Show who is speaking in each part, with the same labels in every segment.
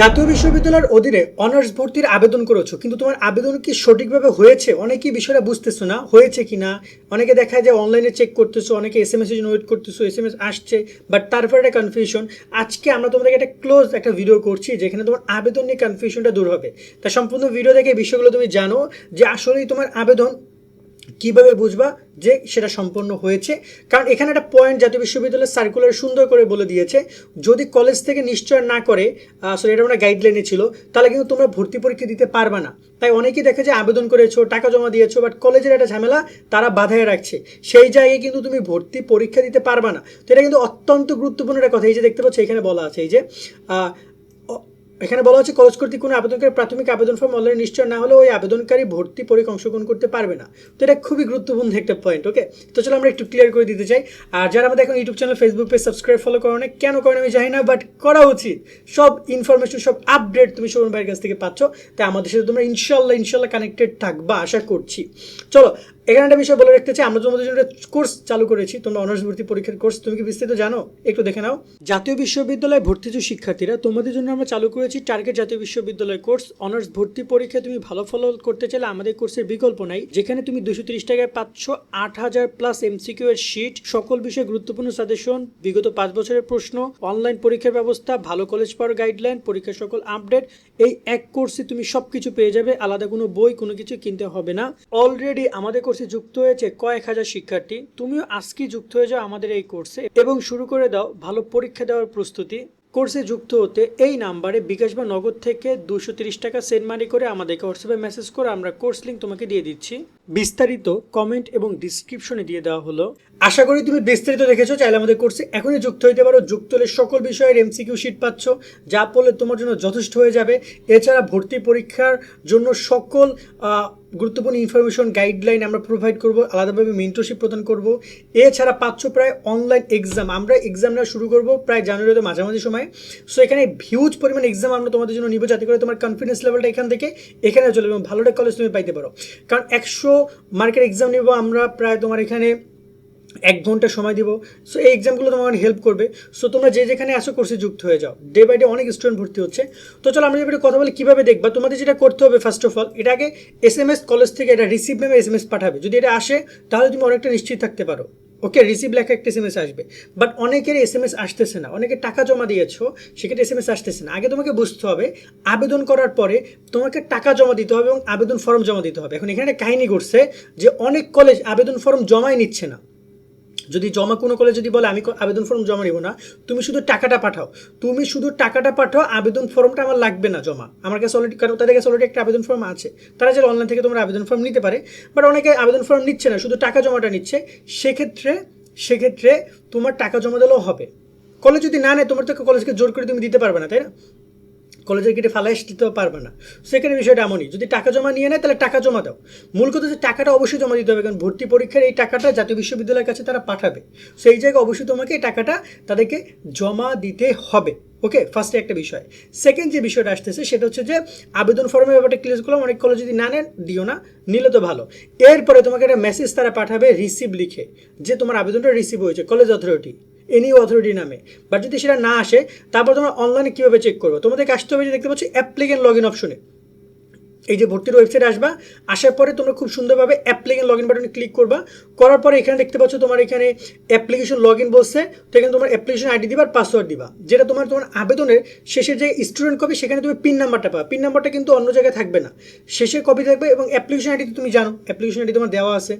Speaker 1: জাতীয় বিশ্ববিদ্যালয়ের অধীনে অনার্স ভর্তির আবেদন করেছ, কিন্তু তোমার আবেদন কি সঠিকভাবে হয়েছে? অনেকেই বিষয়টা বুঝতেছো না, হয়েছে কি না? অনেকে দেখা যায় অনলাইনে চেক করতেছো, অনেকে এস এম এস জন্য ওয়েট করতেছো এস এম এস আসছে বাট তারপরে একটা কনফিউশন আজকে আমরা তোমাদেরকে একটা ক্লোজ একটা ভিডিও করছি, যেখানে তোমার আবেদন নিয়ে কনফিউশনটা দূর হবে। তা সম্পূর্ণ ভিডিও দেখে বিষয়গুলো তুমি জানো যে আসলেই তোমার আবেদন কীভাবে বুঝবা যে সেটা সম্পন্ন হয়েছে? কারণ এখানে একটা পয়েন্ট জাতীয় বিশ্ববিদ্যালয়ের সার্কুলার সুন্দর করে বলে দিয়েছে, যদি কলেজ থেকে নিশ্চয় না করে সরি এটা আমরা গাইডলাইনে ছিল, তাহলে কিন্তু তোমরা ভর্তি পরীক্ষা দিতে পারবে না। তাই অনেকেই দেখে যে আবেদন করেছ, টাকা জমা দিয়েছ বাট কলেজের একটা ঝামেলা তারা বাধায় রাখছে। সেই জায়গায় কিন্তু তুমি ভর্তি পরীক্ষা দিতে পারবে না। তো এটা কিন্তু অত্যন্ত গুরুত্বপূর্ণ একটা কথা, এই যে দেখতে পাচ্ছ, এখানে বলা আছে, এই যে এখানে বলা হচ্ছে, কলেজ কর্তৃক কোনো আবেদনকারী প্রাথমিক আবেদন ফর্ম অনলাইনে নিশ্চয় না হলে ওই আবেদনকারী ভর্তি পরীক্ষা অংশগ্রহণ করতে পারবে না। তো এটা খুবই গুরুত্বপূর্ণ একটা পয়েন্ট ওকে তো চলো আমরা একটু ক্লিয়ার করে দিতে চাই। আর যারা আমাদের এখন YouTube channel Facebook page subscribe follow করো না কেন করেন আমি জানি না বাট করা উচিত। সব ইনফরমেশন সব আপডেট তুমি শোভন ভাইয়ের কাছ থেকে পাচ্ছ। তাই আমাদের সাথে তোমরা ইনশাল্লাহ ইনশাল্লাহ কানেক্টেড থাকবা, আশা করছি। চলো এখানে একটা বিষয় বলে রাখতে চাই, আমরা তোমাদের জন্য কোর্স চালু করেছি, তোমরা অনার্স ভর্তি পরীক্ষার কোর্স তুমি কি বিস্তারিত জানো? একটু দেখে নাও। জাতীয় বিশ্ববিদ্যালয়ে ভর্তিজ শিক্ষার্থীরা, তোমাদের জন্য আমরা চালু করেছি টার্গেট জাতীয় বিশ্ববিদ্যালয় কোর্স অনার্স ভর্তি পরীক্ষায় তুমি ভালো ফল করতে চাইলে আমাদের কোর্সের বিকল্প নাই, যেখানে তুমি দুশো তিরিশ টাকায় পাচ্ছ আট হাজার প্লাস এমসিকিউ এর শিট সকল বিষয়ে গুরুত্বপূর্ণ সাজেশন বিগত পাঁচ বছরের প্রশ্ন অনলাইন পরীক্ষার ব্যবস্থা, ভালো কলেজ পাওয়ার গাইডলাইন পরীক্ষার সকল আপডেট এই এক কোর্সে তুমি সব কিছু পেয়ে যাবে, আলাদা কোনো বই, কোনো কিছু কিনতে হবে না। অলরেডি আমাদের কোর্সে যুক্ত হয়েছে কয়েক হাজার শিক্ষার্থী। তুমিও আজকে যুক্ত হয়ে যাও আমাদের এই কোর্সে এবং শুরু করে দাও ভালো পরীক্ষা দেওয়ার প্রস্তুতি। কোর্সে যুক্ত হতে এই নাম্বারে বিকাশ বা নগদ থেকে দুশো টাকা সেন্ট মানি করে আমাদেরকে হোয়াটসঅ্যাপে মেসেজ করে আমরা কোর্স লিঙ্ক তোমাকে দিয়ে দিচ্ছি। বিস্তারিত কমেন্ট এবং ডিসক্রিপশনে দিয়ে দেওয়া হলো। আশা করি তুমি বিস্তারিত দেখেছ, চাইলে আমাদের কোর্সে এখনই যুক্ত হইতে পারো। যুক্ত হলে সকল বিষয়ের এমসিকিউ শিট পাচ্ছ, যা পড়লে তোমার জন্য যথেষ্ট হয়ে যাবে। এছাড়া ভর্তি পরীক্ষার জন্য সকল গুরুত্বপূর্ণ ইনফরমেশন গাইডলাইন আমরা প্রোভাইড করব, আলাদাভাবে মেন্টরশিপ প্রদান করব। এছাড়া পাচ্ছ প্রায় অনলাইন এক্সাম আমরা এক্সাম নেওয়া শুরু করব প্রায় জানুয়ারিতে মাঝামাঝি সময়। সো এখানে হিউজ পরিমাণ এক্সাম আমরা তোমাদের জন্য নিব, যাতে করে তোমার কনফিডেন্স লেভেলটা এখান থেকে এখানে চলে এবং ভালো একটা কলেজ তুমি পাইতে পারো। কারণ একশো মার্কের এক্সাম নিব, আমরা প্রায় তোমার এখানে এক ঘণ্টা সময় দিব। সো এই এক্সামগুলো তোমার হেল্প করবে। সো তোমরা যে যেখানে আসো কোর্সে যুক্ত হয়ে যাও। ডে বাই ডে অনেক স্টুডেন্ট ভর্তি হচ্ছে। তো চলো, আমরা এবারে কথা বলি, কীভাবে দেখবা? তোমাদের যেটা করতে হবে ফার্স্ট অফ অল এটাকে এস এম এস কলেজ থেকে এটা রিসিভ নেমে এস এম এস পাঠাবে। যদি এটা আসে, তাহলে তুমি অনেকটা নিশ্চিত থাকতে পারো। ওকে রিসিভ লেখা একটা এস আসবে। বাট অনেকের এস এম এস আসতেছে না। অনেকে টাকা জমা দিয়েছ, সেক্ষেত্রে এস এম এস আসতেছে না। আগে তোমাকে বুঝতে হবে, আবেদন করার পরে তোমাকে টাকা জমা দিতে হবে এবং আবেদন ফর্ম জমা দিতে হবে। এখন এখানে কাহিনী ঘটছে যে অনেক কলেজ আবেদন ফর্ম জমাই নিচ্ছে না। যদি জমা কোনো কলেজ যদি বলে, আমি আবেদন ফর্ম জমা নিব না। তুমি শুধু টাকাটা পাঠাও। তুমি শুধু টাকাটা পাঠাও, আবেদন ফর্মটা আমার লাগবে না জমা। আমার কাছে অলরেডি কারণ তাদের কাছে অলরেডি একটা আবেদন ফর্ম আছে। তারা যে অনলাইন থেকে তোমরা আবেদন ফর্ম নিতে পারে। বাট অনেকে আবেদন ফর্ম নিচ্ছে না, শুধু টাকা জমাটা নিচ্ছে। সেক্ষেত্রে সেক্ষেত্রে তোমার টাকা জমা দিলেও হবে। কলেজ যদি না নেয়, তোমার তো কলেজকে জোর করে তুমি দিতে পারবে না, তাই না? কলেজের গেটে ফালাই দিতে পারবে না। সেখানে বিষয়টা এমনই, যদি টাকা জমা নিয়ে নেয়, তাহলে টাকা জমা দাও। মূল কথা হচ্ছে টাকাটা অবশ্যই জমা দিতে হবে, কারণ ভর্তি পরীক্ষার এই টাকাটা জাতীয় বিশ্ববিদ্যালয়ের কাছে তারা পাঠাবে। সেই জায়গায় অবশ্যই তোমাকে এই টাকাটা তাদেরকে জমা দিতে হবে। ওকে? ফার্স্টে একটা বিষয়। সেকেন্ড যে বিষয়টা আসতেছে, সেটা হচ্ছে যে আবেদন ফর্মের ব্যাপারটা ক্লিয়ার করলাম, অনেক কলেজ যদি না নেন, দিও না, নিলে তো ভালো। এরপরে তোমাকে একটা মেসেজ তারা পাঠাবে রিসিভ লিখে, যে তোমার আবেদনটা রিসিভ হয়েছে কলেজ অথরিটি এনি অথরিটি নামে। বাট যদি সেটা না আসে, তারপর তোমরা অনলাইনে কীভাবে চেক করবে? তোমাদেরকে আসতে হবে যে দেখতে পাচ্ছি অ্যাপ্লিকেন্ট লগ ইন অপশনে এই যে ভর্তির ওয়েবসাইট আসবা, আসার পরে তোমরা খুব সুন্দরভাবে অ্যাপ্লিকেশন লগ ইন বাটনে ক্লিক করবা। করার পরে এখানে দেখতে পাচ্ছ তোমার এখানে অ্যাপ্লিকেশন লগ ইন বলছে, তো এখানে তোমার অ্যাপ্লিকেশন আইডি দিবা আর পাসওয়ার্ড দিবা। যেটা তোমার তোমার আবেদনের শেষে যে স্টুডেন্ট কপি সেখানে তুমি পিন নাম্বারটা পাবা। পিন নাম্বারটা কিন্তু অন্য জায়গায় থাকবে না। শেষে কপি থাকবে এবং অ্যাপ্লিকেশন আইডি তুমি জানো অ্যাপ্লিকেশন আইডি তোমার দেওয়া আছে।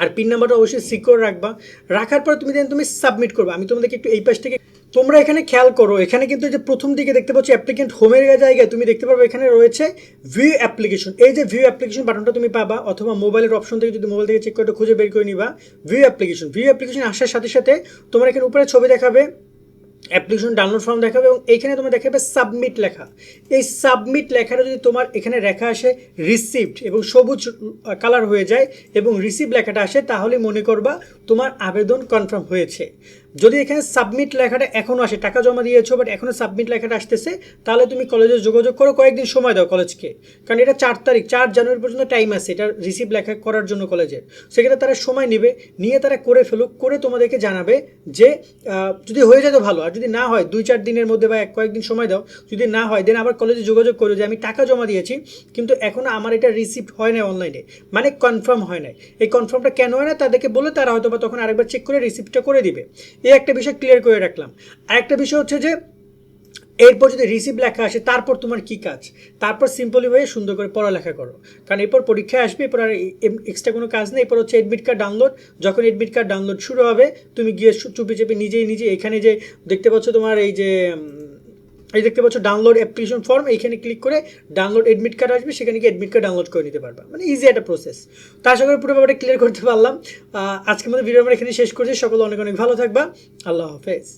Speaker 1: আর পিন নাম্বারটা অবশ্যই সিকিউর রাখবা। রাখার পর তুমি দেন তুমি সাবমিট করবে। আমি তোমাদেরকে একটু এই পাশ থেকে তোমরা এখানে খেয়াল করো। এখানে কিন্তু যে প্রথম দিকে দেখতে পাচ্ছ অ্যাপ্লিকেন্ট হোমের জায়গায় তুমি দেখতে পারবে এখানে রয়েছে ভিউ অ্যাপ্লিকেশন এই যে ভিউ অ্যাপ্লিকেশন বাটনটা তুমি পাবা অথবা মোবাইলের অপশন থেকে যদি মোবাইল থেকে চেক করে খুঁজে বের করে নিবা। ভিউ অ্যাপ্লিকেশন ভিউ অ্যাপ্লিকেশন আসার সাথে সাথে তোমার এখানে উপরে ছবি দেখাবে অ্যাপ্লিকেশন ডাউনলোড ফর্ম দেখাবে এবং এখানে তোমার দেখাবে সাবমিট লেখা। এই সাবমিট লেখাটা যদি তোমার এখানে লেখা আসে রিসিভড এবং সবুজ কালার হয়ে যায় এবং রিসিভ লেখাটা আসে, তাহলে মনে করবা তোমার আবেদন কনফার্ম হয়েছে। যদি এখানে সাবমিট লেখাটা এখনও আসে, টাকা জমা দিয়েছ বাট এখনও সাবমিট লেখাটা আসতেছে, তাহলে তুমি কলেজে যোগাযোগ করো, কয়েকদিন সময় দাও কলেজকে কারণ এটা চার তারিখ, চার জানুয়ারি পর্যন্ত টাইম আছে, এটা রিসিভ লেখা করার জন্য কলেজের সেক্ষেত্রে তারা সময় নেবে, নিয়ে তারা করে ফেলুক, করে তোমাদেরকে জানাবে যে যদি হয়ে যায় তো ভালো, আর যদি না হয়, দুই চার দিনের মধ্যে বা এক কয়েকদিন সময় দাও, যদি না হয় দেন আবার কলেজে যোগাযোগ করো যে আমি টাকা জমা দিয়েছি, কিন্তু এখনও আমার এটা রিসিভ হয় না অনলাইনে মানে কনফার্ম হয় নাই। এই কনফার্মটা কেন হয় না, তাদেরকে বলে তারা হয়তো বা তখন আরেকবার চেক করে রিসিপ্টটা করে দিবে। এই একটা বিষয় ক্লিয়ার করে রাখলাম। আরেকটা বিষয় হচ্ছে যে, এরপর যদি রিসিভ লেখা আসে, তারপর তোমার কি কাজ? তারপর সিম্পলি হয়ে সুন্দর করে পড়ালেখা করো। কারণ এরপর পরীক্ষায় আসবে, এরপর আর এক্সট্রা কোনো কাজ নেই। এরপর হচ্ছে এডমিট কার্ড ডাউনলোড যখন এডমিট কার্ড ডাউনলোড শুরু হবে, তুমি গিয়ে চুপি চেপে নিজেই নিজে এখানে যে দেখতে পাচ্ছ তোমার এই যে এই দেখতে পাচ্ছ ডাউনলোড অ্যাপ্লিকেশন ফর্ম এইখানে ক্লিক করে ডাউনলোড এডমিট কার্ড আসবে, সেখানে গিয়ে এডমিট কার্ড ডাউনলোড করে নিতে পারবা। মানে ইজি একটা প্রসেস তো আশা করি পুরো ব্যাপারটা ক্লিয়ার করতে পারলাম। আজকের মধ্যে ভিডিও আমরা এখানে শেষ করছি। সকলে অনেক অনেক ভালো থাকবা। আল্লাহ হাফেজ।